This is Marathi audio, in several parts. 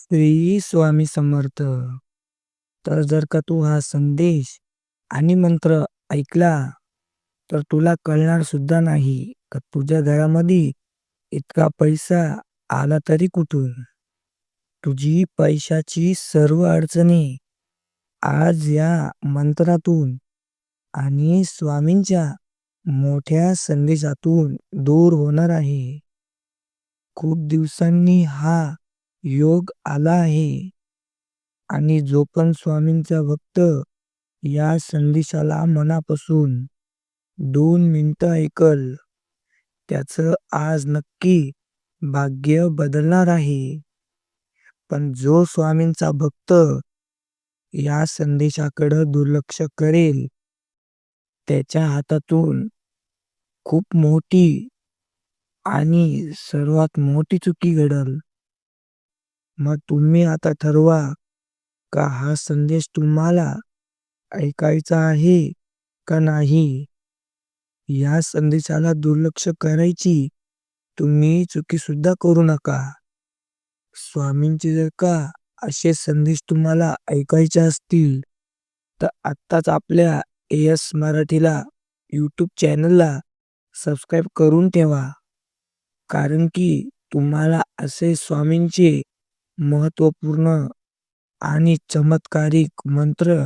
श्री स्वामी समर्थ. तर जर का तू हा संदेश आणि मंत्र ऐकला तर तुला कळणार सुद्धा नाही का तुझ्या घरामध्ये इतका पैसा आला तरी कुठून? तुझी पैशाची सर्व अडचणी आज या मंत्रातून आणि स्वामींच्या मोठ्या संदेशातून दूर होणार आहे. खूप दिवसांनी हा योग आला आहे. आणि जो पण स्वामींचा भक्त या संदेशाला मनापासून दोन मिनिटं ऐकल त्याचं आज नक्की भाग्य बदलणार आहे. पण जो स्वामींचा भक्त या संदेशाकडे दुर्लक्ष करेल त्याच्या हातातून खूप मोठी आणि सर्वात मोठी चुकी घडल. मग तुम्ही आता ठरवा का हा संदेश तुम्हाला ऐकायचा आहे का नाही? या संदेशाला दुर्लक्ष करायची तुम्ही चुकी सुद्धा करू नका. स्वामींचे जर का असे संदेश तुम्हाला ऐकायचे असतील तर आत्ताच आपल्या एस मराठीला यूट्यूब चॅनलला सबस्क्राईब करून ठेवा. कारण की तुम्हाला असे स्वामींचे महत्त्वपूर्ण आणि चमत्कारिक मंत्र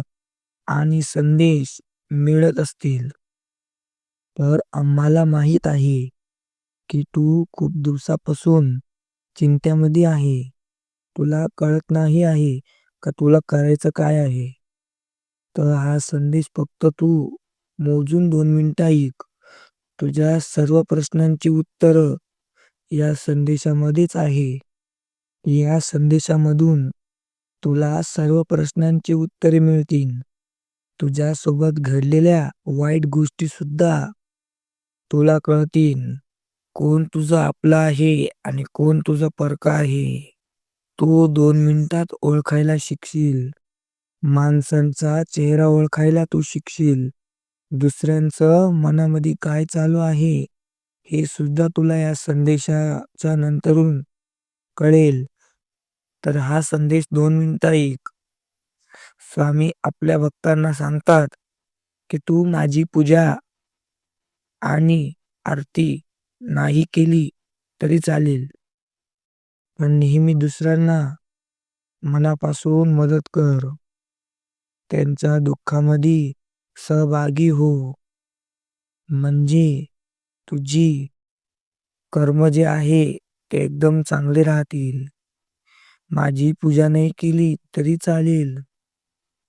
आणि संदेश मिळत असतील. तर आम्हाला माहीत आहे की तू खूप दिवसापासून चिंतेमध्ये आहे. तुला कळत नाही आहे का तुला करायचं काय आहे? तर हा संदेश फक्त तू मोजून दोन मिनिटं ऐक तुझ्या सर्व प्रश्नांची उत्तरं या संदेशामध्येच आहे. या संदेशामधून तुला सर्व प्रश्नांची उत्तरे मिळतील. तुझ्यासोबत घडलेल्या वाईट गोष्टी सुद्धा तुला कळतील. कोण तुझं आपलं आहे आणि कोण तुझा परका आहे. तू दोन मिनिटात ओळखायला शिकशील. माणसांचा चेहरा ओळखायला तू शिकशील. दुसऱ्यांचं मनामध्ये काय चालू आहे हे सुद्धा तुला या संदेशाच्या नंतरून कळेल. तर हा संदेश दोन मिनिटं ऐक स्वामी आपल्या भक्तांना सांगतात की तू माझी पूजा आणि आरती नाही केली तरी चालेल. पण नेहमी दुसऱ्यांना मनापासून मदत कर. त्यांच्या दुःखामध्ये सहभागी हो. म्हणजे तुझी कर्म जे आहे ते एकदम चांगले राहतील. माझी पूजा नाही केली तरी चालेल.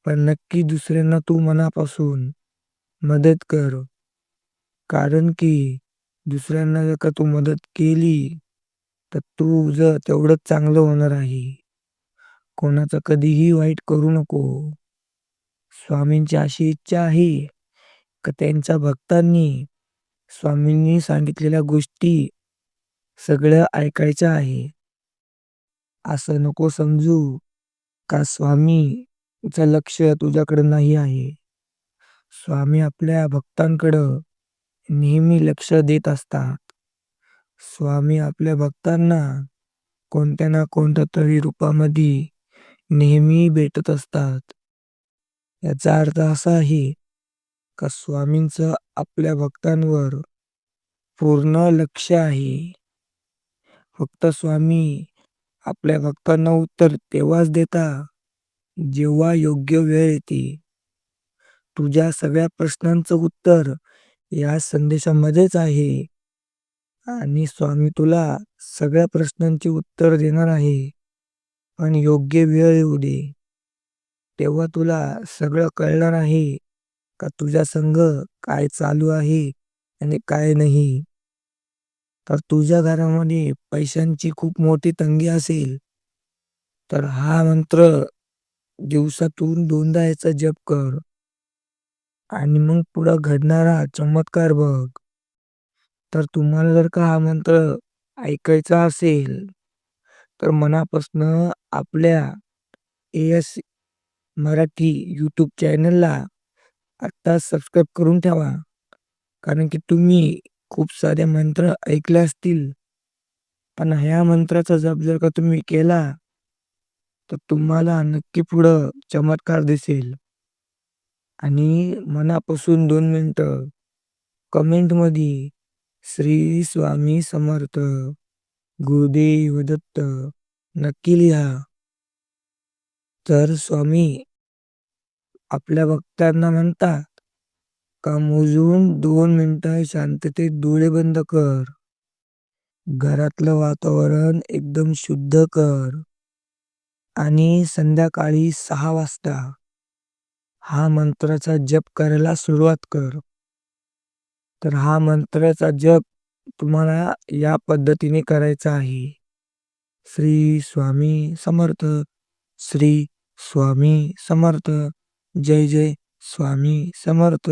पण नक्की दुसऱ्यांना तू मनापासून मदत कर. कारण की दुसऱ्यांना जर का तू मदत केली तर तुझं तेवढंच चांगलं होणार आहे. कोणाचं कधीही वाईट करू नको. स्वामींची अशी इच्छा आहे का त्यांच्या भक्तांनी स्वामींनी सांगितलेल्या गोष्टी सगळं ऐकायच्या आहे? असं नको समजू का स्वामी? स्वामीचं लक्ष तुझ्याकडे नाही आहे. स्वामी आपल्या भक्तांकडं नेहमी लक्ष देत असतात. स्वामी आपल्या भक्तांना कोणत्या ना कोणत्या तरी रूपामध्ये नेहमी भेटत असतात. याचा अर्थ असा आहे का स्वामींचं आपल्या भक्तांवर पूर्ण लक्ष आहे. फक्त स्वामी आपल्या भक्तांना उत्तर तेव्हाच देता जेव्हा योग्य वेळ येते. तुझ्या सगळ्या प्रश्नांचं उत्तर या संदेशामध्येच आहे. आणि स्वामी तुला सगळ्या प्रश्नांची उत्तर देणार आहे. पण योग्य वेळ येऊ दे. तेव्हा तुला सगळं कळणार आहे का तुझ्या संग काय चालू आहे आणि काय नाही. तर तुझ्या घरामध्ये पैशांची खूप मोठी तंगी असेल तर हा मंत्र दिवसातून दोनदा याचा जप कर. आणि मग पुढं घडणारा चमत्कार बघ. तर तुम्हाला जर का हा मंत्र ऐकायचा असेल तर मनापासनं आपल्या ए एस मराठी यूट्यूब चॅनलला आत्ता सबस्क्राईब करून ठेवा. कारण की तुम्ही खूप सारे मंत्र ऐकले असतील. पण ह्या मंत्राचा जप जर का तुम्ही केला तर तुम्हाला नक्की पुढं चमत्कार दिसेल. आणि मनापासून दोन मिनटं कमेंटमध्ये श्री स्वामी समर्थ गुरुदेव दत्त नक्की लिहा. तर स्वामी आपल्या भक्तांना म्हणतात का मोजून दोन मिनिटं शांततेत डोळे बंद कर. घरातलं वातावरण एकदम शुद्ध कर. आणि संध्याकाळी सहा वाजता हा मंत्राचा जप करायला सुरुवात कर. तर हा मंत्राचा जप तुम्हाला या पद्धतीने करायचा आहे. श्री स्वामी समर्थ श्री स्वामी समर्थ जय जय स्वामी समर्थ.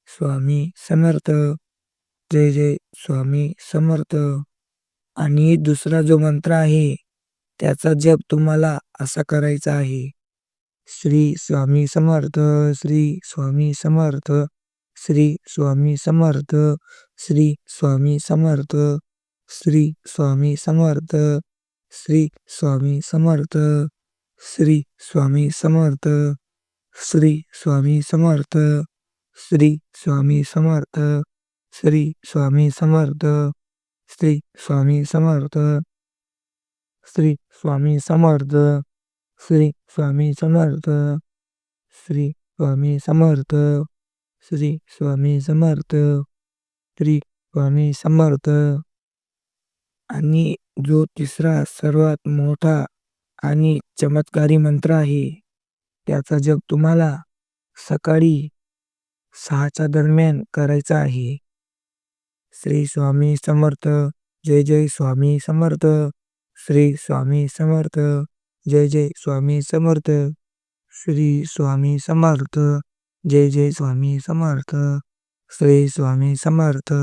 स्वामी समर्थ. जय, जय स्वामी समर्थ. आणि दुसरा जो मंत्र आहे, त्याचा जप तुम्हाला असा करायचा आहे. श्री स्वामी समर्थ, श्री स्वामी समर्थ, श्री स्वामी समर्थ, श्री स्वामी समर्थ, श्री स्वामी समर्थ, श्री स्वामी समर्थ, श्री स्वामी समर्थ, श्री स्वामी समर्थ. श्री स्वामी समर्थ श्री स्वामी समर्थ श्री स्वामी समर्थ श्री स्वामी समर्थ श्री स्वामी समर्थ श्री स्वामी समर्थ श्री स्वामी समर्थ श्री स्वामी समर्थ. आणि जो तिसरा सर्वात मोठा आणि चमत्कारी मंत्र आहे त्याचा जप तुम्हाला सकाळी सहाच्या दरम्यान करायचा आहे. श्री स्वामी समर्थ जय जय स्वामी समर्थ. श्री स्वामी समर्थ जय जय स्वामी समर्थ. श्री स्वामी समर्थ जय जय स्वामी समर्थ. श्री स्वामी समर्थ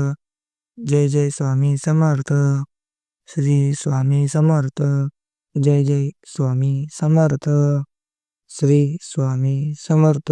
जय जय स्वामी समर्थ. श्री स्वामी समर्थ जय जय स्वामी समर्थ. श्री स्वामी समर्थ.